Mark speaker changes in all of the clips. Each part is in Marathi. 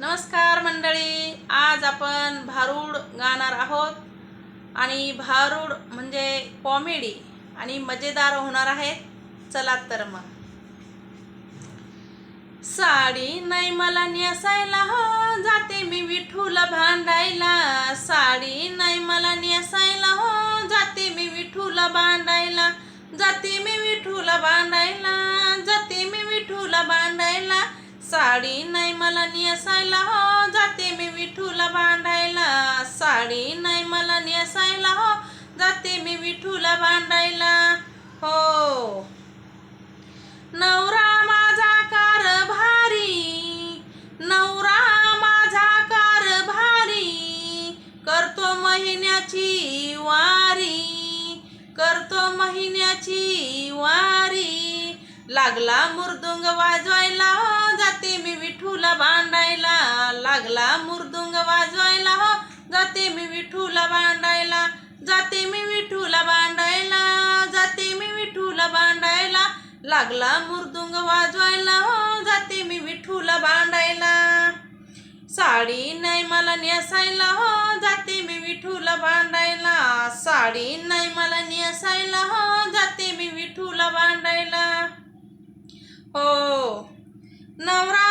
Speaker 1: नमस्कार मंडळी. आज आपण भारूड गाणार आहोत. आणि भारूड म्हणजे कॉमेडी आणि मजेदार होणार आहे. चला तर मग. साडी नाही मला नेसायला हो जाते मी विठूला भांडायला. साडी नाही मला नेसायला हो जाते मी विठूला भांडायला. जाते मी विठूला भांडायला. साडी नाही मला नेसायला. हो जाते मी विठूला भांडायला साडी नाही मला नेसायला. हो जाते मी विठूला भांडायला हो. नवरा माझा कार भारी. नवरा माझा कार भारी. करतो महिन्याची वारी. करतो महिन्याची वारी. लागला मृदुंग वाजवायला. हो विठूला भांडायला लागला मुर्दुंग वाजवायला. हो जाते मी विठूला भांडायला जाते मी विठूला भांडायला जाते मी विठूला भांडायला लागला मुर्दुंग वाजवायला हो जाते मी विठूला भांडायला साडी नाही मला नेसायला हो जाते मी विठूला भांडायला साडी नाही मला नेसायला हो जाते मी विठूला भांडायला हो नवरा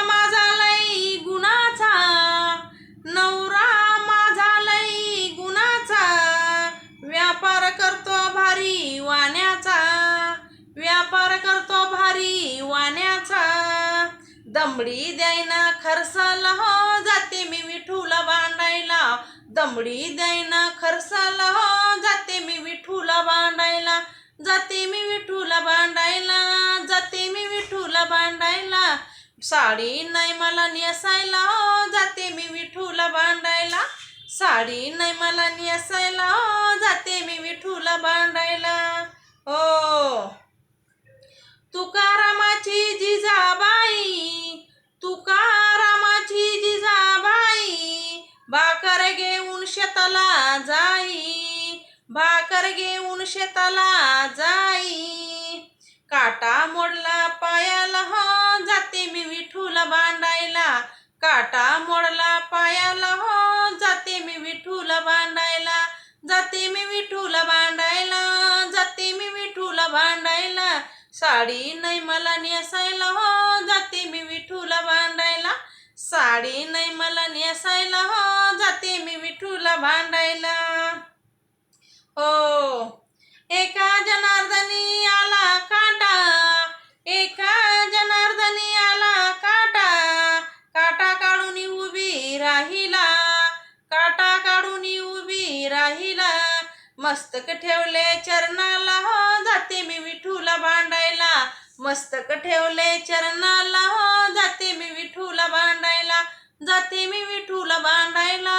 Speaker 1: दमडी द्यायना खरसाला हो जाते मी विठूला भांडायला दमडी द्यायना खरसाला हो जाते मी विठूला भांडायला जाते मी विठूला भांडायला जाते मी विठूला भांडायला साडी नाही मला नेसायला हो जाते मी विठूला भांडायला साडी नाही मला नेसायला हो जाते मी विठूला भांडायला हो. शेताला जाई भाकर घेऊन शेताला जाई. काटा मोडला पायाला हो जाते मी विठूला भांडायला काटा मोडला पायाला हो जाते मी विठूला भांडायला जाते मी विठूला भांडायला जाते मी विठूला भांडायला साडी नाही मला नेसायला हो जाते मी विठूला भांडायला साडी नाही मला नेसायला हो जाते मी विठूला भांडायला. हो. एका जनार्दनी आला काटा. एका जनार्दनी आला काटा. काटा काढून उभी राहिला. काटा काढून उभी राहिला. मस्तक ठेवले चरणाला. हो जाते मी विठूला भांडायला. मस्तक ठेवले चरणाला. हो जाते मी विठूला भांडायला. जाते मी विठूला भांडायला.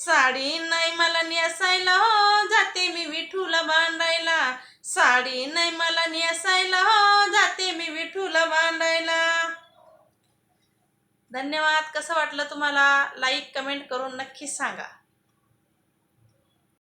Speaker 1: साडी नाही मला नेसायला हो जाते मी विठूला बांधायला. साडी नाही मला नेसायला हो जाते मी विठूला बांधायला. धन्यवाद. कसं वाटलं तुम्हाला? लाईक कमेंट करून नक्की सांगा.